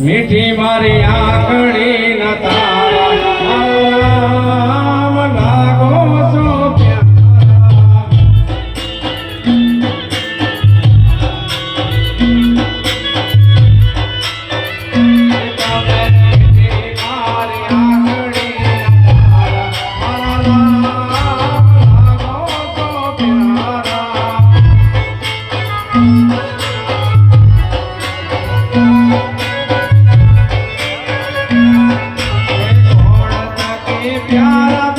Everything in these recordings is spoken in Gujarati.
મીઠી મારી આંખડી ન प्यारा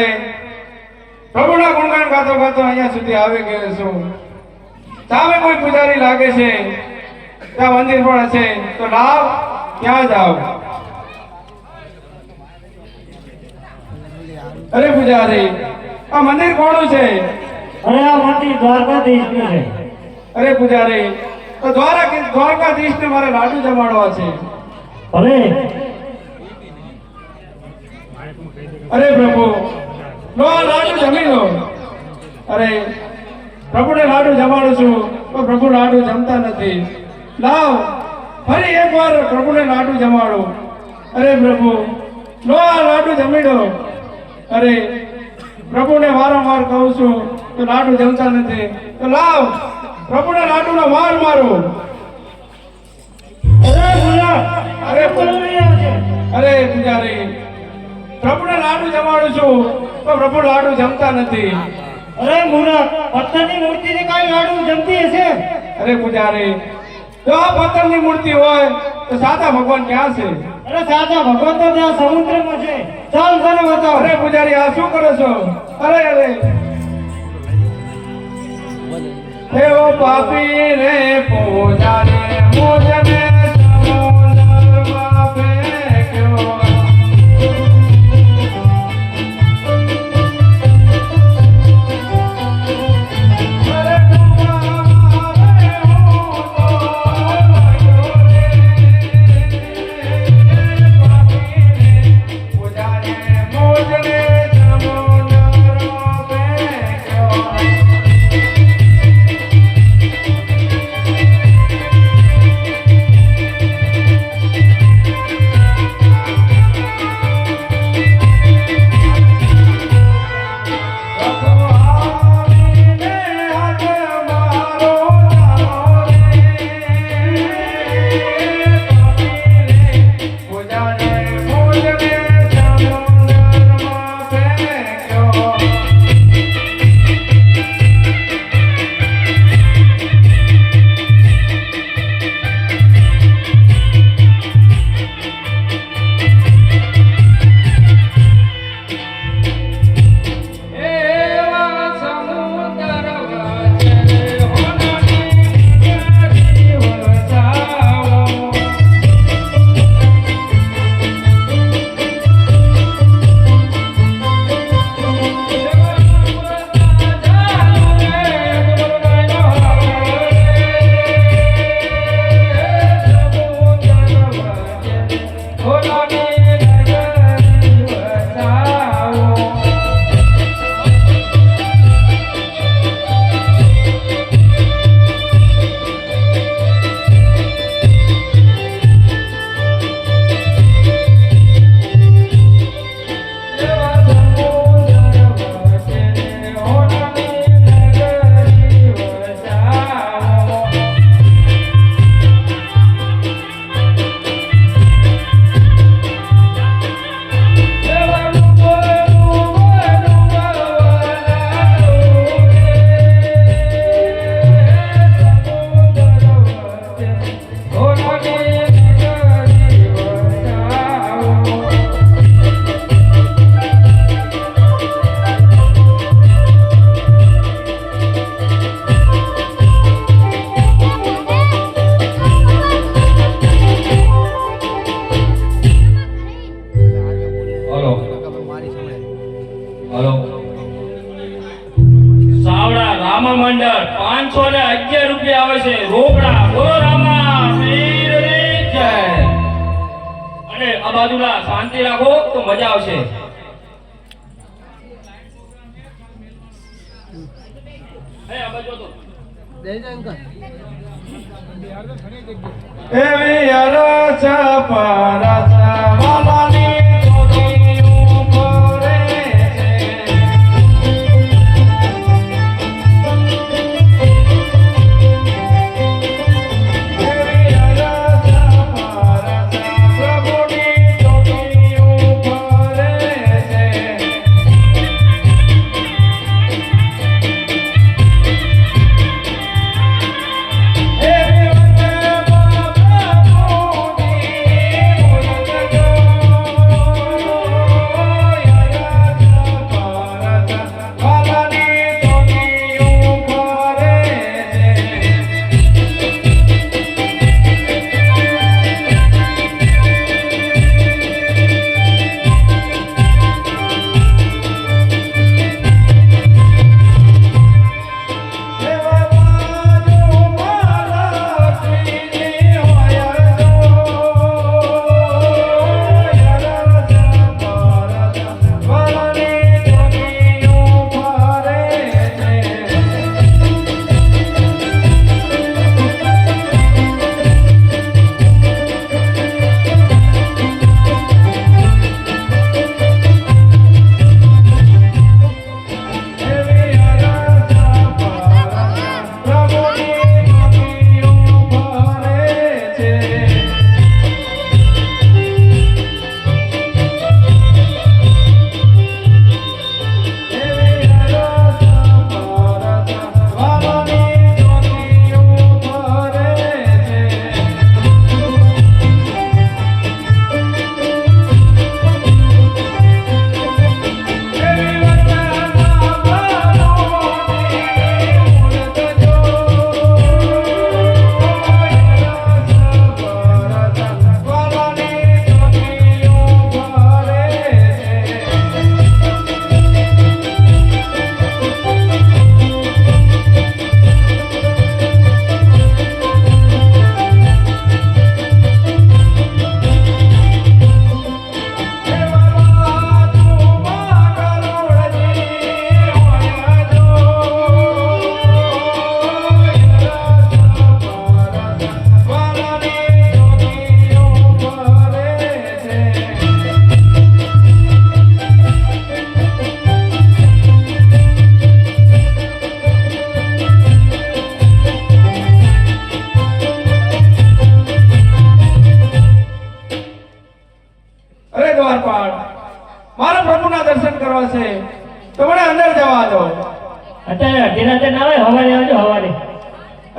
અરે પ્રભુના ગુણગાન ગાતો ગાતો અહીંયા સુધી આવી ગયો છું. સામે કોઈ પૂજારી લાગે છે? ત્યાં મંદિર પણ હશે. તો લાવ ત્યાં જાઓ અરે પૂજારી આ મંદિર કોણું છે? અરે આ મંદિર દ્વારકાધીશનું છે. અરે પૂજારી તો દ્વારકા દ્વારકાધીશને મારે લાડુ જમાડવા છે. અરે. અરે પ્રભુ લો લાડુ જમી લો. અરે, પ્રભુને લાડુ જમાડું છું તો પ્રભુ લાડુ જમતા નથી. લાવ, ફરી એકવાર પ્રભુને લાડુ જમાડો. અરે પ્રભુ લો આ લાડુ જમી લો. અરે, પ્રભુને વારંવાર કહું છું તો લાડુ જમતા નથી. તો લાવ, પ્રભુને લાડુનો માર મારો. અરે બોલો અરે પૂજારી પ્રભુને લાડુ જમાડું છું તો પ્રભુ લાડુ જમતા નથી. અરે મુના પથ્થરની મૂર્તિને કઈ લાડુ જમતી હશે? અરે પૂજારી જો આ પથ્થરની મૂર્તિ હોય તો સાચા ભગવાન ક્યાં છે? અરે સાચા ભગવાન તો ત્યાં સમુદ્રમાં છે. ચાલ તને બતાવ. અરે પૂજારી આ શું કરો છો? અરે અરે. એવો પાપી રે પૂજારી મુજને પાંચસો ને અગિયાર રૂપિયા આવે છે. રોકડા. બોલો રામા જય. અને આ બાજુના શાંતિ રાખો તો મજા આવશે. એવી અરસ પરસ વાલાની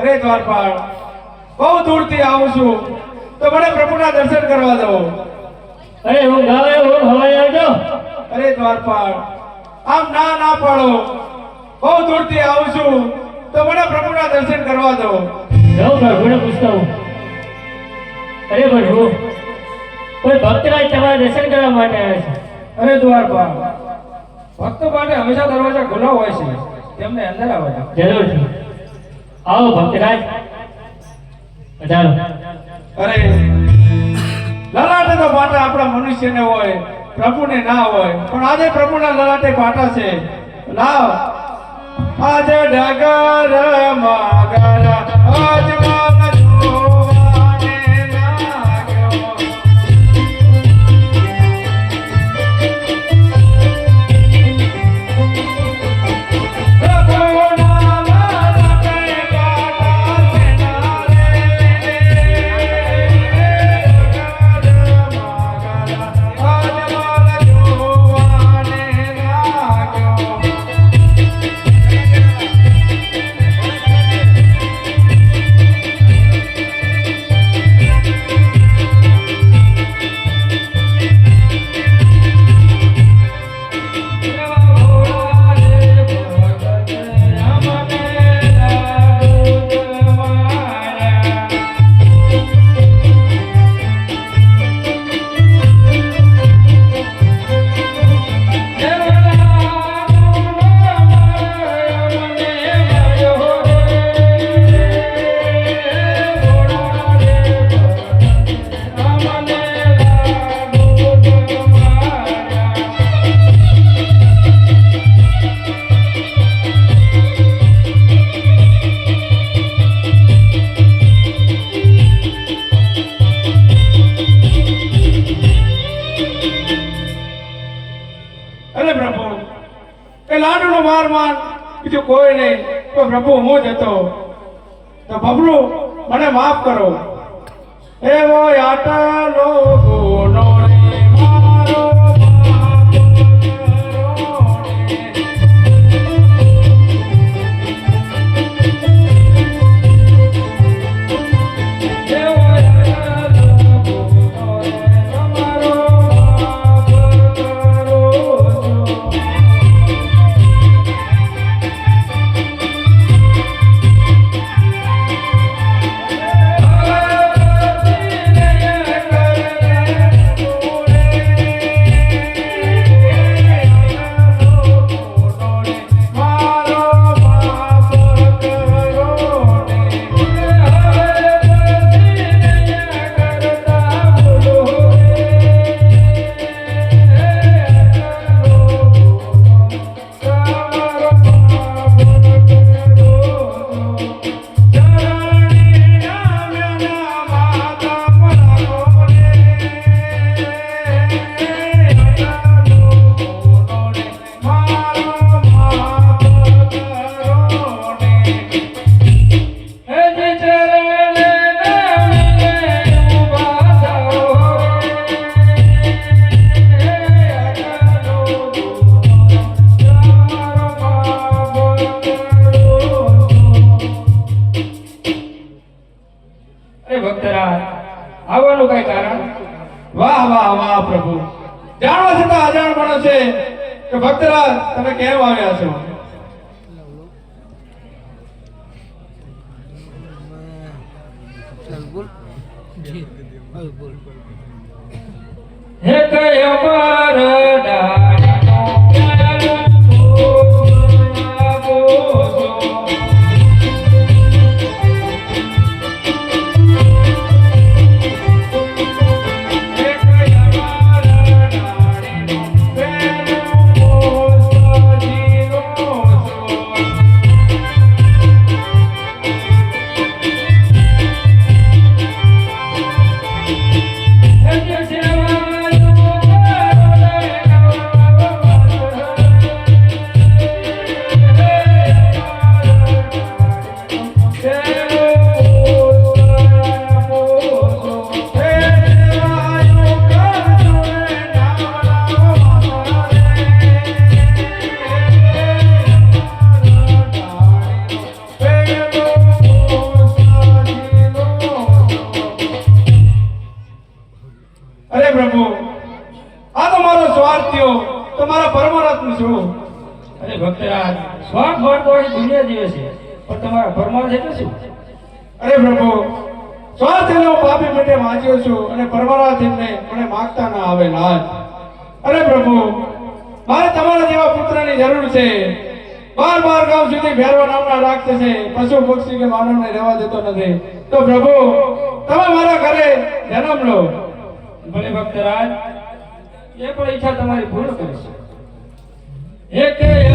અરે દ્વારપાળ બહુ દૂરથી આવું છું. તો મને પ્રભુના દર્શન કરવા દો. અરે હું ગાવે હું હવાઈ આવજો. અરે દ્વારપાળ આમ ના ના પાડો. બહુ દૂરથી આવું છું. તો મને પ્રભુના દર્શન કરવા દો. જાઉં પ્રભુને પૂછતા હું અરે પ્રભુ કોઈ ભક્તરાજ તમારા દર્શન કરવા માટે આવે છે? અરે દ્વારપાળ ભક્તો માટે હંમેશા દરવાજા ખુલ્લા હોય છે. તેમને અંદર આવે છે. જરૂરથી આવો ભક્તરાજ. અરે, લલાટે તો પાટા આપણા મનુષ્યને હોય, પ્રભુને ના હોય, પણ આજે પ્રભુના લલાટે પાટા છે. લાવ. આજે ડગર મગર પ્રભુ હું જ હતો. તો બબલુ મને માફ કરો. એવો આટલો ગુનો. હે કયો પરમાત્મ છું. અરે ભક્ત આ સ્વાર્થ ભાગ હોય દુનિયા જીવે છે. પણ તમારા પરમાર્થ એટલે શું? અરે પ્રભુ સ્વાર્થ એનો પાપી માટે વાંચ્યો છું અને પરમાર્થ એમને મને માગતા ના આવે લાજ. અરે પ્રભુ મારે તમારા જેવા પુત્રની જરૂર છે. બાર બાર ગામ સુધી ભેરવા નામના રાક્ષસે પશુ પક્ષી કે માનવને રહેવા દેતો નથી. તો પ્રભુ તમે મારા ઘરે જન્મ લો. ભલે ભક્તરાજ એ પણ ઈચ્છા તમારી પૂર્ણ કરીશું એક